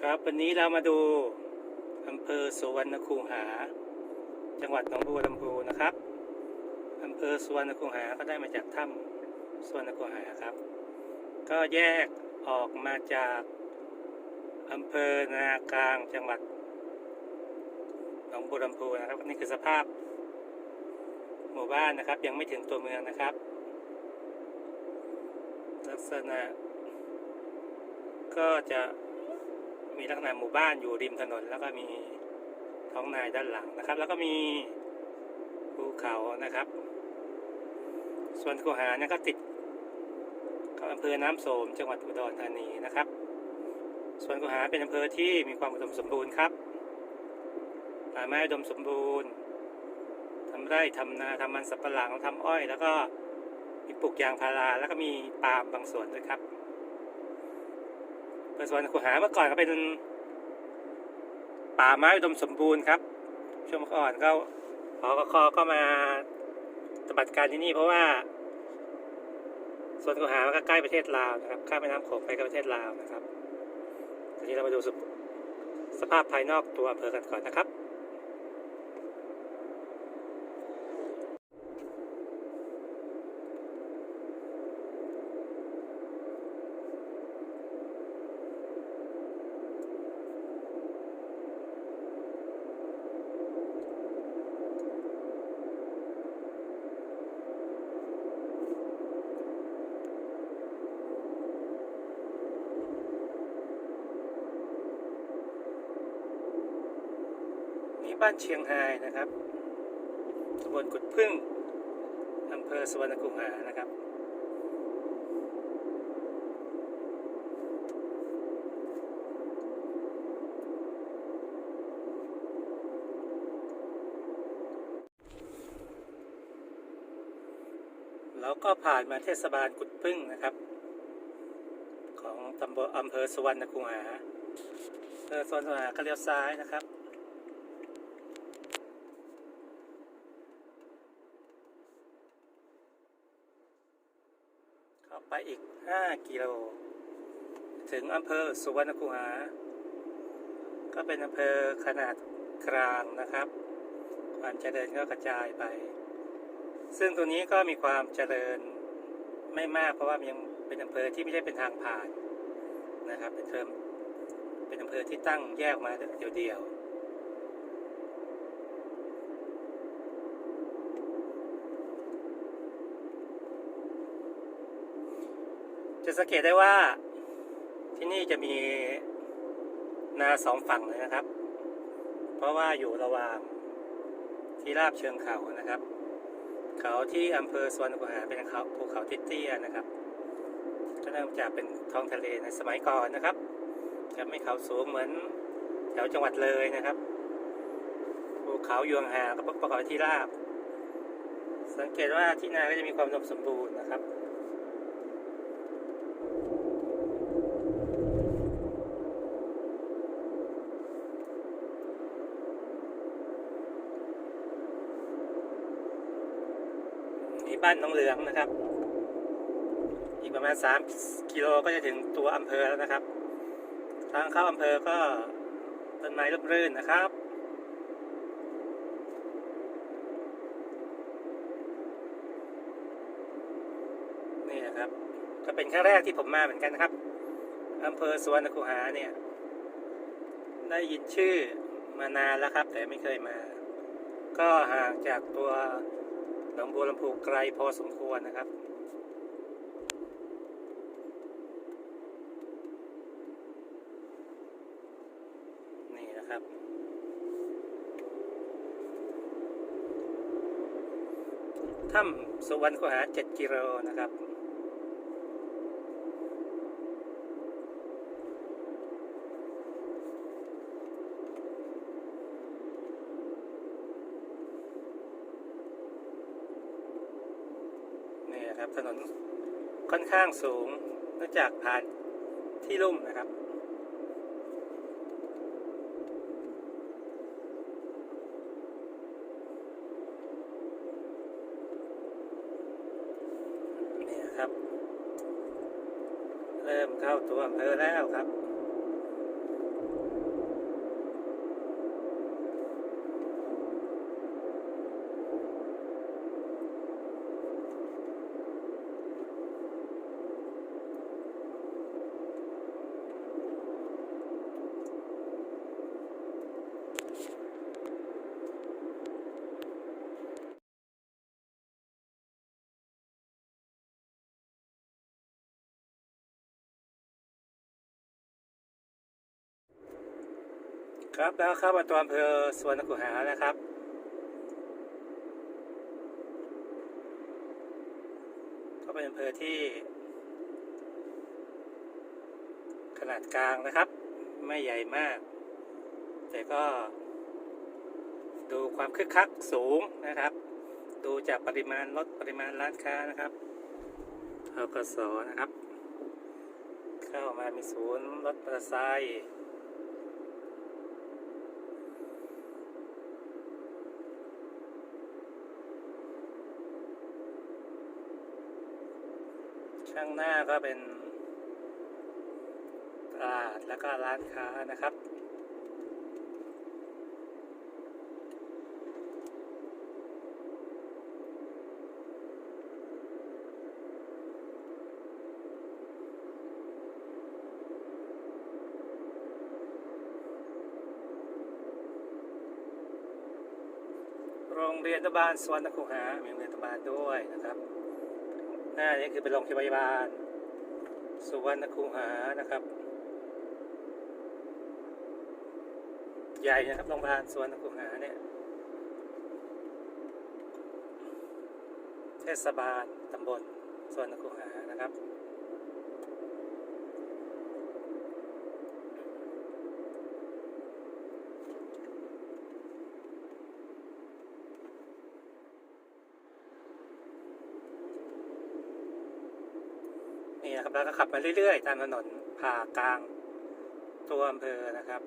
ครับวันนี้เรามาดูอำเภอสุวรรณคูหา จังหวัดหนองบัวลำพูนะครับอำเภอสุวรรณคูหาก็ได้มาจากถ้ำสุวรรณคูหาครับ ก็แยกออกมาจากอำเภอนากลางจังหวัดหนองบัวลำพูนะครับนี่คือสภาพหมู่บ้านนะครับ ยังไม่ถึงตัวเมืองนะครับ ลักษณะก็จะ มีลักษณะหมู่บ้านอยู่ริมถนน แล้วก็มีท้องนาด้านหลังนะครับ แล้วก็มีภูเขานะครับ ส่วนคูหาเนี่ยก็ติดกับอำเภอน้ำโสม จังหวัดอุดรธานีนะครับ ส่วนคูหาเป็นอำเภอที่มีความอุดมสมบูรณ์ครับป่าไม้อุดมสมบูรณ์ทำไร่ทำนาทำมันสับปะหลังทำอ้อย แล้วก็มีปลูกยางพาราแล้วก็มีปาล์มบางส่วนด้วยครับ เปิดสวนคูหาเมื่อก่อนก็เป็นป่าไม้อุดมสมบูรณ์ครับ ช่วงเมื่อก่อนก็พอกคอก็มาปฏิบัติการที่นี่เพราะว่าสวนคูหามันก็ใกล้ประเทศลาวนะครับ ข้ามแม่น้ำโขงไปกับประเทศลาวนะครับทีนี้เรามาดูสภสภาพภายนอกตัวอำเภอกันก่อนนะครับ บ้านเชียงไฮนะครับตำบลกุดพึ่งอำเภอสวรรณคูหานะครับ แล้วก็ผ่านมาเทศบาลกุดพึ่งนะครับ ของตำบลอำเภอสวรรณคูหาอำเภอสวรรณคูหาก็เลี้ยวซ้ายนะครับ เข้าไปอีก 5 กิโล ถึงอำเภอสุวรรณคูหา ก็เป็นอำเภอขนาดกลางนะครับ ความเจริญก็กระจายไป ซึ่งตัวนี้ก็มีความเจริญไม่มากเพราะว่ายังเป็นอำเภอที่ไม่ได้เป็นทางผ่านนะครับ เป็นเทอมเป็นอำเภอที่ตั้งแยกออกมาเดียวๆ จะสังเกตได้ว่าที่นี่จะมีนาสองฝั่งเลยนะครับ เพราะว่าอยู่ระหว่างที่ราบเชิงเขานะครับ เขาที่อำเภอสวนกุหาเป็นเขาภูเขาทิเตี้ยนะครับก็เริ่มจากเป็นท้องทะเลในสมัยก่อนนะครับ จะไม่เขาสูงเหมือนแถวจังหวัดเลยนะครับ ภูเขายู่ห่ากับประกอบที่ราบ สังเกตว่าที่นาก็จะมีความอุดมสมบูรณ์นะครับ นี่บ้านน้องเหลืองนะครับ อีกประมาณ 3 กิโลก็จะถึงตัวอำเภอแล้วนะครับ ทางเข้าอำเภอก็ต้นไม้ร่มรื่นนะครับนี่นะครับ ก็เป็นครั้งแรกที่ผมมาเหมือนกันนะครับอำเภอสวนคูหาเนี่ย ได้ยินชื่อมานานแล้วครับ แต่ไม่เคยมา ก็ห่างจากตัว หนองบัวลำพูไกลพอสมควรนะครับ นี่นะครับ ถ้ำสุวรรณคูหา7กิโลนะครับ นะครับ ถนนค่อนข้างสูงเนื่องจากผ่านที่ลุ่มนะครับนี่นะครับ เริ่มเข้าตัวอำเภอแล้วครับ ครับแล้วเข้ามาตัวอำเภอสวนกุหานะครับ ก็เป็นอำเภอที่ ขนาดกลางนะครับ ไม่ใหญ่มาก แต่ก็ ดูความคึกคักสูงนะครับ ดูจากปริมาณรถปริมาณร้านค้านะครับเอากระสอนะครับ เข้ามามีศูนย์รถมอเตอร์ไซค์ ข้างหน้าก็เป็นตลาดแล้วก็ร้านค้านะครับ โรงเรียนอนุบาลสวนคูหามีโรงเรียนอนุบาลด้วยนะครับ หน้านี้คือเป็นโรงพยาบาล สุวรรณคูหานะครับ ใหญ่นะครับโรงพยาบาลสวนคูหาเนี่ยเทศบาลตำบลสวนคูหานะครับ นี่นะครับแล้วก็ขับมาเรื่อยๆ ตามถนนผ่ากลางตัวอำเภอนะครับ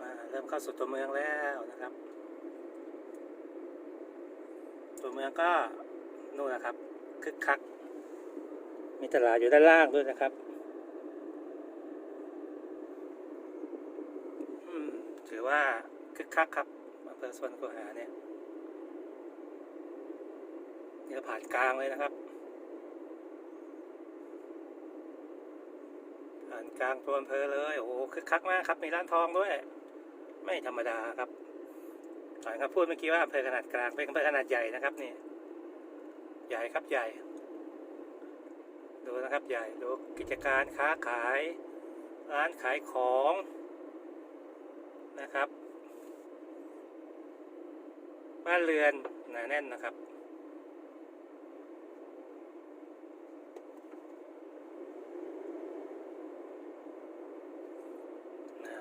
มาเริ่มเข้าสู่ตัวเมืองแล้วนะครับ ตัวเมืองก็นู่นนะครับคึกคัก มีตลาดอยู่ด้านล่างด้วยนะครับ อืม ถือว่าคึกคักครับอำเภอสวนกุหาเนี่ยนี่เราผ่านกลางเลยนะครับ ผ่านกลางตัวอำเภอเลยโอ้โหคึกคักมากครับมีร้านทองด้วย ไม่ธรรมดาครับหลังครับพูดเมื่อกี้ว่าอำเภอขนาดกลางเป็นอำเภอขนาดใหญ่นะครับนี่ใหญ่ครับใหญ่ ดูนะครับใหญ่ดูกิจการค้าขาย ร้านขายของ นะครับ บ้านเรือนหนาแน่นนะครับ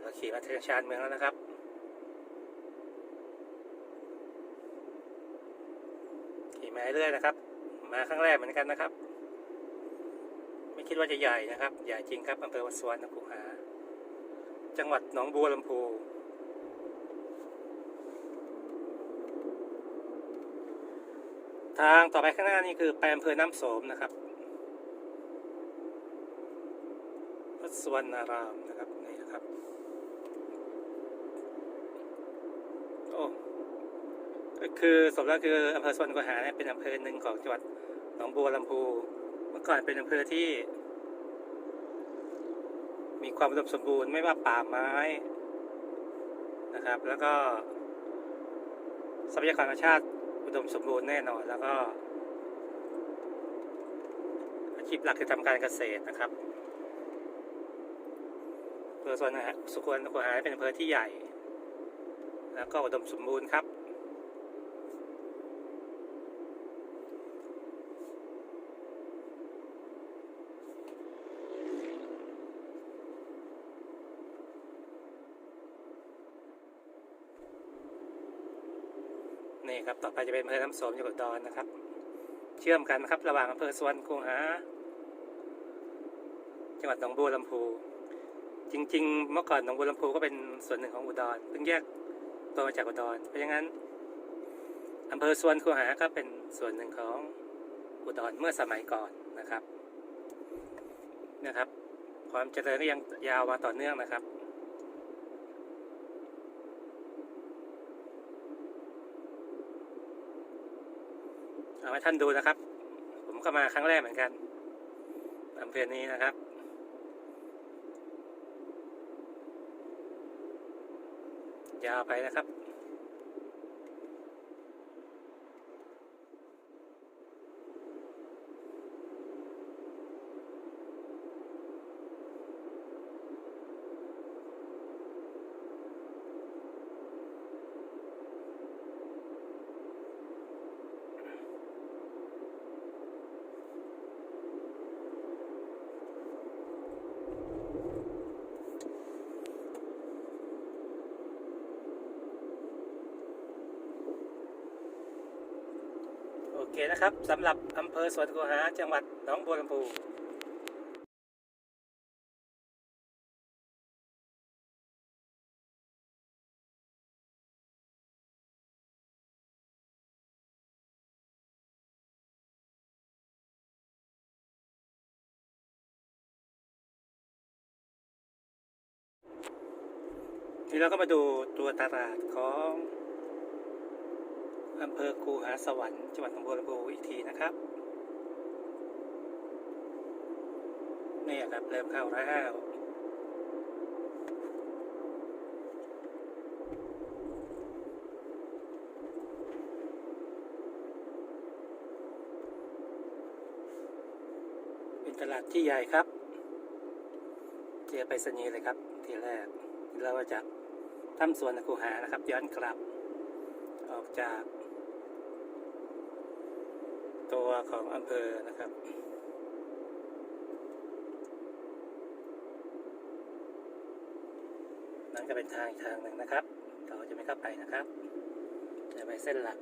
เราขี่มาถึงชานเมืองแล้วนะครับขี่มาเรื่อยๆนะครับ มาครั้งแรกเหมือนกันนะครับ ไม่คิดว่าจะใหญ่นะครับ ใหญ่จริงครับอำเภอวัดสวนนคูหา จังหวัดหนองบัวลำพู ทางต่อไปข้างหน้านี่คือไปอำเภอน้ำโสมนะครับวัดสวรรณารามนะครับนี่นะครับโอ้ก็คือสมแล้วคืออำเภอสวรรณกหาเนี่ยเป็นอำเภอหนึ่งของจังหวัดหนองบัวลำพูเมื่อก่อนเป็นอำเภอที่ มีความอุดมสมบูรณ์ไม่ว่าป่าไม้นะครับ แล้วก็ทรัพยากรธรรมชาติ อุดมสมบูรณ์แน่นอน แล้วก็ อาชีพหลักคือทำการเกษตรนะครับอำเภอสวนนะฮะสุขวนกุหาเป็นอำเภอที่ใหญ่ แล้วก็อุดมสมบูรณ์ครับ นี่ครับต่อไปจะเป็นอำเภอน้ำสมจังหวัดอุดรนะครับ เชื่อมกันครับระหว่างอำเภอสวนคูหา จังหวัดหนองบัวลำพู จริง ๆ เมื่อก่อนหนองบัวลำพูก็เป็นส่วนหนึ่งของอุดรเพิ่งแยกตัวมาจากอุดรเพราะงั้นอำเภอสวนคูหาก็เป็นส่วนหนึ่งของอุดรเมื่อสมัยก่อนนะครับนะครับ ความเจริญก็ยังยาวมาต่อเนื่องนะครับ เอาให้ท่านดูนะครับ ผมก็มาครั้งแรกเหมือนกันอำเภอนี้นะครับ ยาวไปนะครับ เคนะครับสำหรับอำเภอสวนกุหาจังหวัดหนองบัวลำพูทีเราก็มาดูตัวตลาดของ อำเภอคูหาสวรรค์จังหวัดหนองบัวลำพูอีกทีนะครับนี่ครับเริ่มเข้าแล้วเป็นตลาดที่ใหญ่ครับเจอไปสนีเลยครับ ทีแรกเราก็จากถ้ำสวนคูหานะครับ ย้อนกลับ ออกจาก ตัวของอำเภอนะครับ นั่นก็เป็นทางอีกทางหนึ่งนะครับ เราจะไม่เข้าไปนะครับ จะไปเส้นหลัก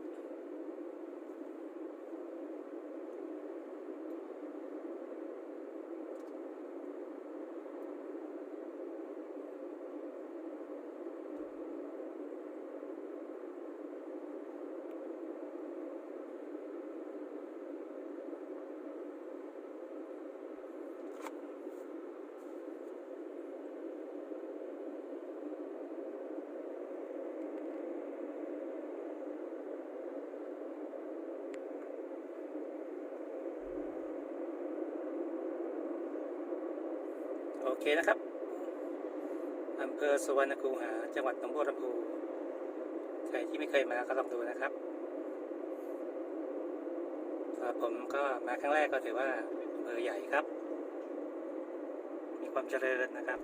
เคนะครับอำเภอสุวรรณคูหา จังหวัดหนองบัวลำพูใครที่ไม่เคยมาก็ลองดูนะครับผมก็มาครั้งแรกก็ถือว่าอำเภอใหญ่ครับ มีความเจริญนะครับ